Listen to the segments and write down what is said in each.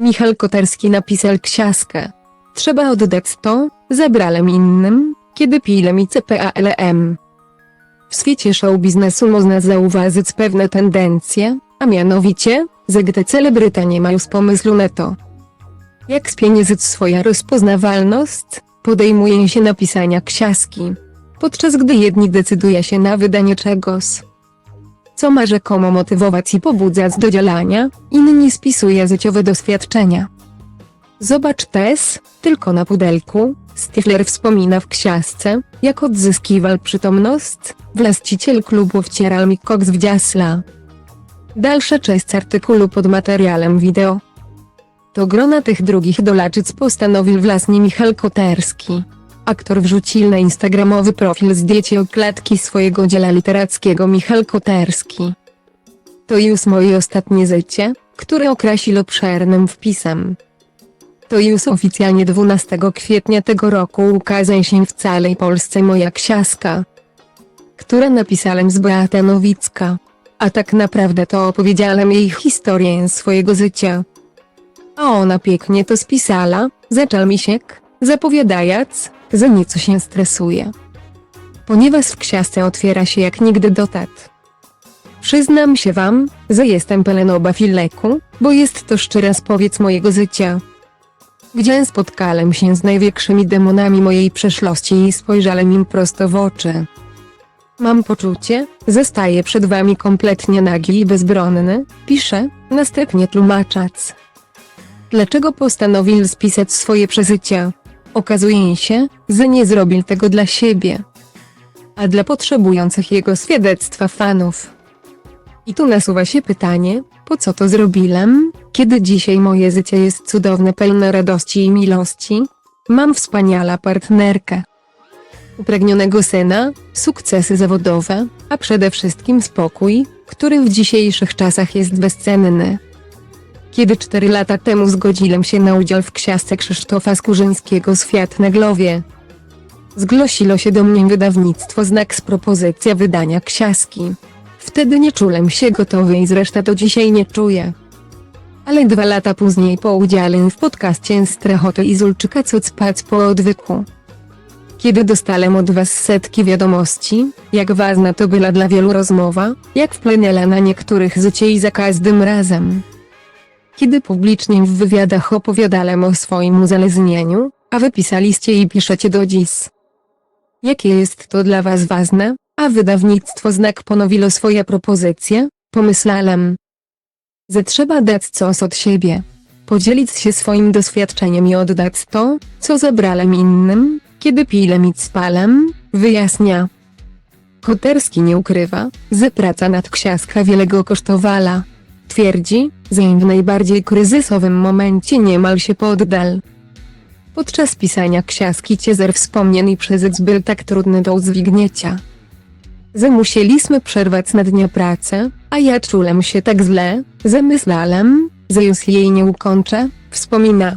Michał Koterski napisał ksiaskę. Trzeba oddać to, zabrałem innym, kiedy pilem i CPALM. W świecie show biznesu można zauważyć pewne tendencje, a mianowicie, że gdy celebryta nie ma już pomysłu na to, jak spieniężyć swoja rozpoznawalność, podejmuje się napisania ksiaski, podczas gdy jedni decyduje się na wydanie czegoś, co ma rzekomo motywować i pobudzać do działania, inni spisuje życiowe doświadczenia. Zobacz też, tylko na pudelku, Stifler wspomina w ksiasce, jak odzyskiwał przytomność, właściciel klubu wcieral mi koks w dziasla. Dalsza część artykułu pod materiałem wideo. To grona tych drugich dolaczyc postanowił własnie Michał Koterski. Aktor wrzucił na instagramowy profil zdjęcie okładki swojego dzieła literackiego Michał Koterski. To już moje ostatnie życie, które określił obszernym wpisem. To już oficjalnie 12 kwietnia tego roku ukazała się w całej Polsce moja ksiaska, która napisałem z Beata Nowicka. A tak naprawdę to opowiedziałem jej historię swojego życia. A ona pięknie to spisała, zaczął misiek, zapowiadając, że nieco się stresuje. Ponieważ w ksiasce otwiera się jak nigdy dotąd. Przyznam się wam, że jestem pelenoba fileku, bo jest to szczera spowiedź mojego życia. Gdzie spotkałem się z największymi demonami mojej przeszłości i spojrzałem im prosto w oczy. Mam poczucie, że staję przed wami kompletnie nagi i bezbronny, pisze, następnie tłumacząc. Dlaczego postanowił spisać swoje przeżycia? Okazuje się, że nie zrobił tego dla siebie, a dla potrzebujących jego świadectwa fanów. I tu nasuwa się pytanie, po co to zrobiłem, kiedy dzisiaj moje życie jest cudowne, pełne radości i miłości? Mam wspaniała partnerkę, upragnionego syna, sukcesy zawodowe, a przede wszystkim spokój, który w dzisiejszych czasach jest bezcenny. Kiedy cztery lata temu zgodziłem się na udział w ksiasce Krzysztofa Skórzyńskiego Świat na Glowie, zgłosiło się do mnie wydawnictwo Znak z propozycja wydania ksiaski. Wtedy nie czułem się gotowy i zresztą do dzisiaj nie czuję. Ale dwa lata później po udziale w podcaście Strechoty i Zulczyka co spać po odwyku. Kiedy dostałem od was setki wiadomości, jak ważna to była dla wielu rozmowa, jak wpłynęła na niektórych życie i za każdym razem. Kiedy publicznie w wywiadach opowiadałem o swoim uzależnieniu, a wy pisaliście i piszecie do dziś. Jakie jest to dla was ważne, a wydawnictwo Znak ponowiło swoje propozycje, pomyślałem, że trzeba dać coś od siebie. Podzielić się swoim doświadczeniem i oddać to, co zabrałem innym, kiedy pilem i spalem, wyjaśnia. Koterski nie ukrywa, że praca nad ksiaską wiele go kosztowała. Twierdzi, że w najbardziej kryzysowym momencie niemal się poddal. Podczas pisania ksiaski Ciezer wspomniany przez był tak trudny do udźwignięcia. Że musieliśmy przerwać na dnia pracę, a ja czułem się tak źle, że myślałem, że już jej nie ukończę, wspomina.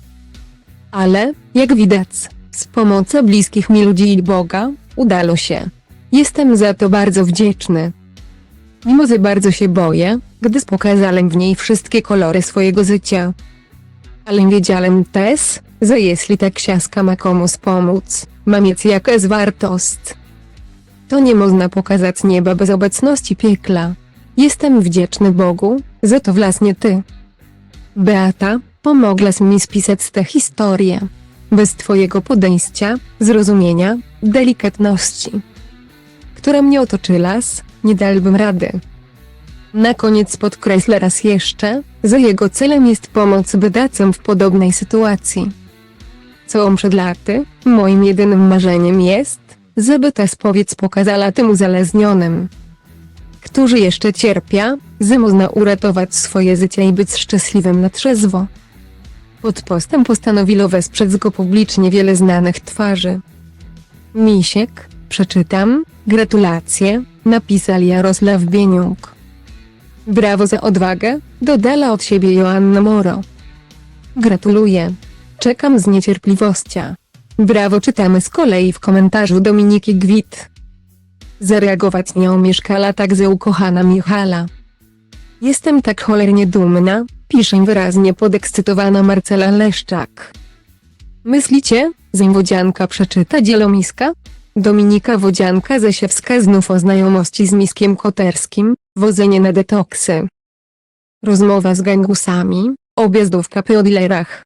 Ale, jak widać, z pomocą bliskich mi ludzi i Boga, udało się. Jestem za to bardzo wdzięczny. Mimo że bardzo się boję, gdy pokazałem w niej wszystkie kolory swojego życia. Ale wiedziałem też, że jeśli ta ksiaska ma komuś pomóc, ma mieć jakaś wartość. To nie można pokazać nieba bez obecności piekla. Jestem wdzięczny Bogu, że to właśnie ty. Beata, pomogłaś mi spisać tę historię. Bez twojego podejścia, zrozumienia, delikatności, która mnie otoczyłaś, nie dałbym rady. Na koniec podkreślę raz jeszcze, że jego celem jest pomoc bydacom w podobnej sytuacji. Całą przed laty, moim jedynym marzeniem jest, żeby ta spowiedź pokazała tym uzależnionym, którzy jeszcze cierpia, że można uratować swoje życie i być szczęśliwym na trzeźwo. Pod postem postanowilo wesprzeć go publicznie wiele znanych twarzy. Misiek, przeczytam, gratulacje, napisał Jarosław Bieniuk. Brawo za odwagę, dodała od siebie Joanna Moro. Gratuluję. Czekam z niecierpliwością. Brawo czytamy z kolei w komentarzu Dominiki Gwit. Zareagować nie omieszkała także ukochana Michala. Jestem tak cholernie dumna, Pisze wyraźnie podekscytowana Marcela Leszczak. Myślicie, że Wodzianka przeczyta dzielomiska? Dominika Wodzianka-Zesiewska znów o znajomości z Miskiem Koterskim, wodzenie na detoksy. Rozmowa z gangusami, objazdówka po dealerach.